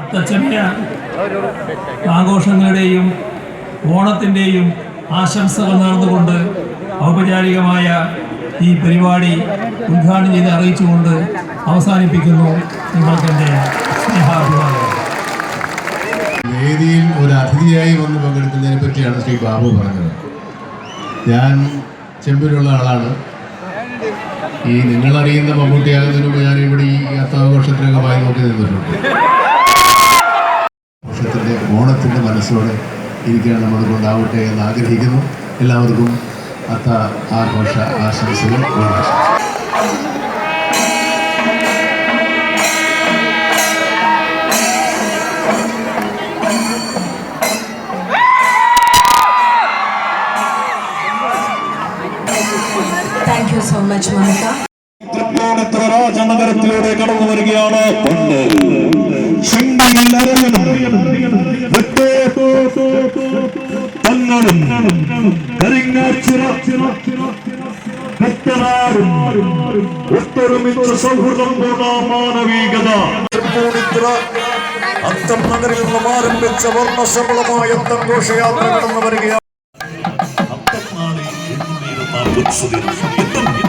അത്തച്ചമയ ആഘോഷങ്ങളുടെയും ഓണത്തിന്റെയും ആശംസകൾ നേർന്നുകൊണ്ട് ഔപചാരികമായ ഈ പരിപാടി ഉദ്ഘാടനം ചെയ്ത് അറിയിച്ചുകൊണ്ട് അവസാനിപ്പിക്കുന്നു നിങ്ങൾക്കെന്റെ സ്നേഹാഭിമാനം. വേദിയിൽ ഒരു അതിഥിയായി വന്ന് പങ്കെടുക്കുന്നതിനെ പറ്റിയാണ് ശ്രീ ബാബു പറഞ്ഞത്. ഞാൻ ചെമ്പിലുള്ള ആളാണ്. ഈ നിങ്ങളറിയുന്ന മമ്മൂട്ടിയാകുന്നതിന് മുമ്പ് ഞാൻ ഇവിടെ ഈ അത്താഘോഷത്തിനൊക്കെ വായി നോക്കി നിന്നിട്ടുണ്ട്. ആഘോഷത്തിന്റെ ഓണത്തിന്റെ മനസ്സോടെ ഇരിക്കാൻ നമ്മൾ കൊണ്ടാവട്ടെ എന്ന് ആഗ്രഹിക്കുന്നു. എല്ലാവർക്കും അത്ത ആഘോഷ ആശംസകൾ ഓണാശംസകൾ Thank you so much, രാജനഗരത്തിലൂടെ കടന്നു വരികയാണ് പണ്ട് തങ്ങളും കരിങ്ങാച്ചിറ ഒത്തൊരുമിച്ച സൗഹൃദം കൊണ്ട മാനവികത. തൃപ്പൂണിത്തുറ അത്തം നഗരിൽ നിന്നും ആരംഭിച്ച വർണശബളമായ അത്തം ഘോഷയാത്ര കടന്നു വരികയാണ്. അത്തം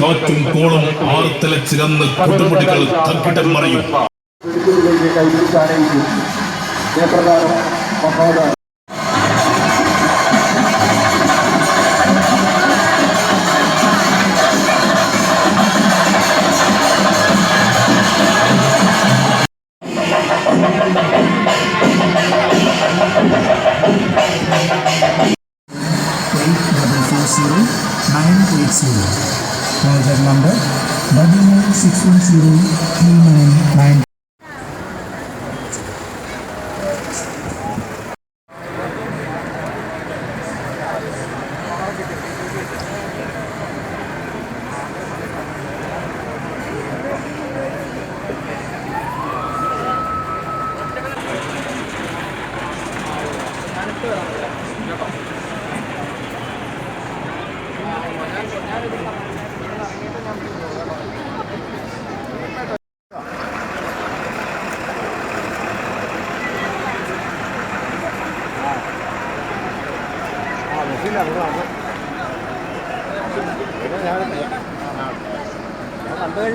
കാറ്റും കോളും ആർത്തലച്ചിരന്ന് കൊടുമുടികൾ തക്കിടം മറിയും. six months ago, three months.